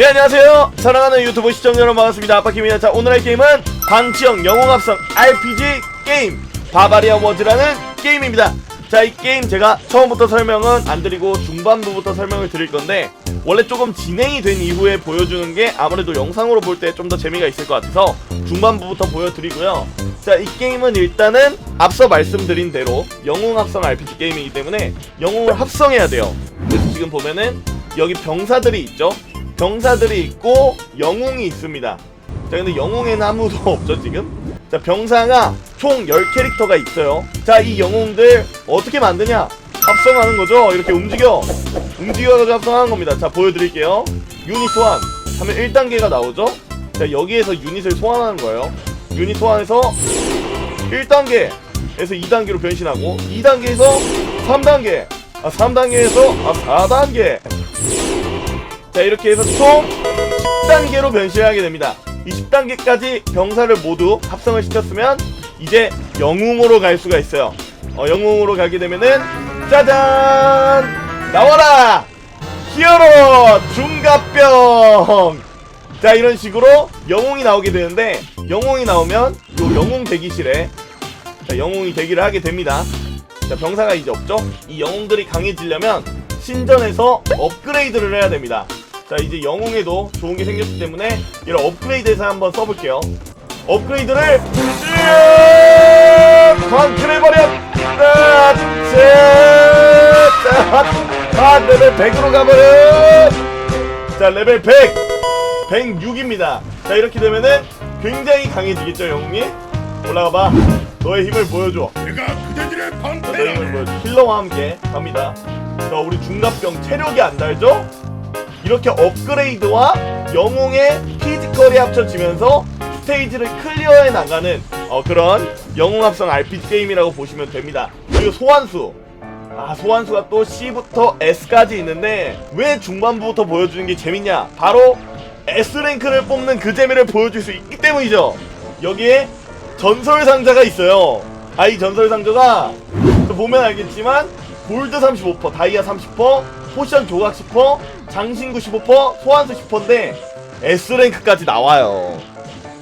네 안녕하세요. 사랑하는 유튜브 시청자 여러분 반갑습니다. 아빠킴입니다 자 오늘 할 게임은 방치형 영웅합성 RPG 게임. 바바리아 워즈라는 게임입니다. 자 이 게임 제가 처음부터 설명은 안 드리고 중반부부터 설명을 드릴 건데 원래 조금 진행이 된 이후에 보여주는 게 아무래도 영상으로 볼 때 좀 더 재미가 있을 것 같아서 중반부부터 보여드리고요. 자 이 게임은 일단은 앞서 말씀드린 대로 영웅 합성 RPG 게임이기 때문에 영웅을 합성해야 돼요. 그래서 지금 보면은 여기 병사들이 있죠 병사들이 있고 영웅이 있습니다. 자 근데 영웅에는 아무도 없죠 지금? 자 병사가 총 10캐릭터가 있어요. 자 이 영웅들 어떻게 만드냐? 합성하는 거죠. 이렇게 움직여. 움직여가지고 합성하는 겁니다. 자 보여드릴게요. 유닛 소환 하면 1단계가 나오죠. 자 여기에서 유닛을 소환하는 거예요. 유닛 소환해서 1단계에서 2단계로 변신하고 2단계에서 3단계 아 3단계에서 아 4단계 자 이렇게 해서 총 10단계로 변신하게 됩니다. 이 10단계까지 병사를 모두 합성을 시켰으면 이제 영웅으로 갈 수가 있어요. 어, 영웅으로 가게 되면은 짜잔! 나와라! 히어로 중갑병! 자 이런 식으로 영웅이 나오게 되는데 영웅이 나오면 요 영웅 대기실에 자 영웅이 대기를 하게 됩니다. 자 병사가 이제 없죠? 이 영웅들이 강해지려면 신전에서 업그레이드를 해야 됩니다 자 이제 영웅에도 좋은 게 생겼기 때문에 이런 업그레이드해서 한번 써볼게요. 업그레이드를 광클해버려 아 레벨 100으로 가버려 자 레벨 100 106입니다. 자 이렇게 되면은 굉장히 강해지겠죠 영웅이? 올라가봐. 너의 힘을 보여줘. 내가 그대들의 자, 너의 힘을. 보여줘. 힐러와 함께 갑니다. 자 우리 중갑병 체력이 안 달죠? 이렇게 업그레이드와 영웅의 피지컬이 합쳐지면서 스테이지를 클리어해 나가는 어, 그런 영웅 합성 RPG 게임이라고 보시면 됩니다. 그리고 소환수. 아, 소환수가 또 C부터 S까지 있는데 왜 중반부부터 보여주는 게 재밌냐? 바로 S랭크를 뽑는 그 재미를 보여줄 수 있기 때문이죠. 여기에 전설 상자가 있어요. 아, 이 전설 상자가 보면 알겠지만 골드 35%, 다이아 30%, 포션 조각 10%, 장신구 15%, 소환수 10%인데 S랭크까지 나와요.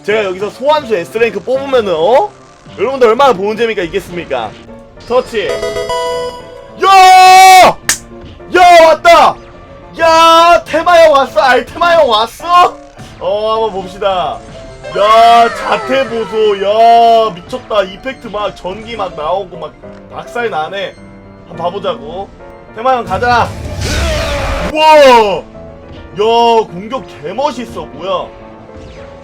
제가 여기서 소환수 S랭크 뽑으면은 어? 여러분들 얼마나 보는 재미가 있겠습니까? 터치. 야! 야 왔다! 야 테마형 왔어! 알테마형 왔어! 어 한번 봅시다. 야 자태 보소 야 미쳤다 이펙트 막 전기 막 나오고 막 박살 나네 한번 봐보자고 테마형 가자 우와! 야 공격 개멋있어 뭐야?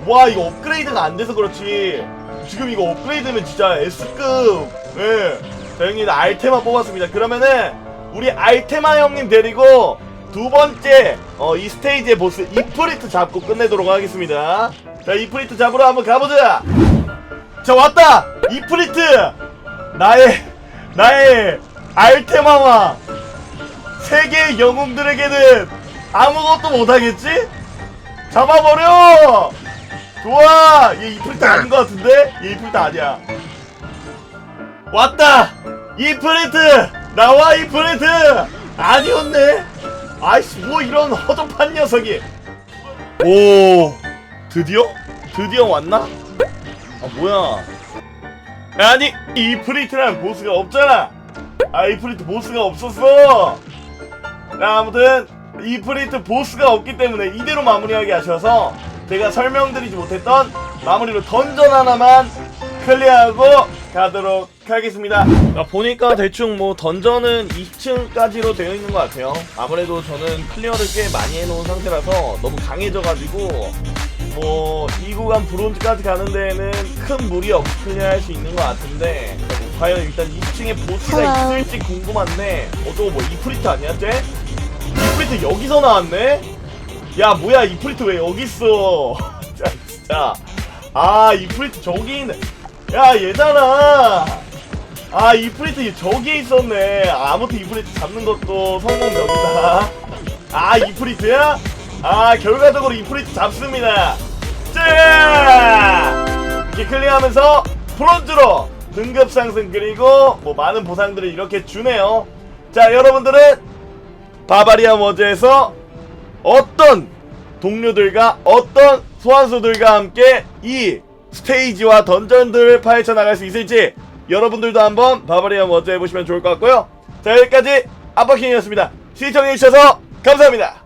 와 이거 업그레이드가 안 돼서 그렇지. 지금 이거 업그레이드면 진짜 S급. 예. 자 형님 알테마 뽑았습니다. 그러면은 우리 알테마 형님 데리고 두 번째 어, 이 스테이지의 보스 이프리트 잡고 끝내도록 하겠습니다. 자 이프리트 잡으러 한번 가보자. 자 왔다! 이프리트! 나의 나의 알테마와 세계의 영웅들에게는 아무것도 못하겠지? 잡아버려! 좋아! 얘 이프리트 아닌 것 같은데? 얘 이프리트 아니야. 왔다! 이프리트! 나와 이프리트! 아니었네? 아이씨 뭐 이런 허접한 녀석이 오 드디어? 드디어 왔나? 아 뭐야 아니 이프리트란 보스가 없잖아 아 이프리트 보스가 없었어 자, 아무튼 이 프리트 보스가 없기 때문에 이대로 마무리하게 하셔서 제가 설명드리지 못했던 마무리로 던전 하나만 클리어하고 가도록 하겠습니다. 아, 보니까 대충 뭐 던전은 2층까지로 되어 있는 것 같아요. 아무래도 저는 클리어를 꽤 많이 해놓은 상태라서 너무 강해져가지고 뭐이 구간 브론즈까지 가는 데에는 큰 무리 없이 클리어할 수 있는 것 같은데 과연 일단 2층에 보스가. 있을지 궁금한데 어 저거 뭐 이프리트 아니야 쟤? 이프리트 여기서 나왔네? 야 뭐야 이프리트 왜 여기 있어? 자 진짜. 아 이프리트 저기 있네. 야 얘잖아. 아 이프리트 저기 있었네. 아무튼 이프리트 잡는 것도 성공적이다. 아 이프리트야? 아 결과적으로 이프리트 잡습니다. 자 이렇게 클리어하면서 브론즈로 등급 상승 그리고 뭐 많은 보상들을 이렇게 주네요. 자 여러분들은 바바리아 워즈에서 어떤 동료들과 어떤 소환수들과 함께 이 스테이지와 던전들을 파헤쳐 나갈 수 있을지 여러분들도 한번 바바리안 워즈 해보시면 좋을 것 같고요. 자 여기까지 아빠킹이었습니다. 시청해주셔서 감사합니다.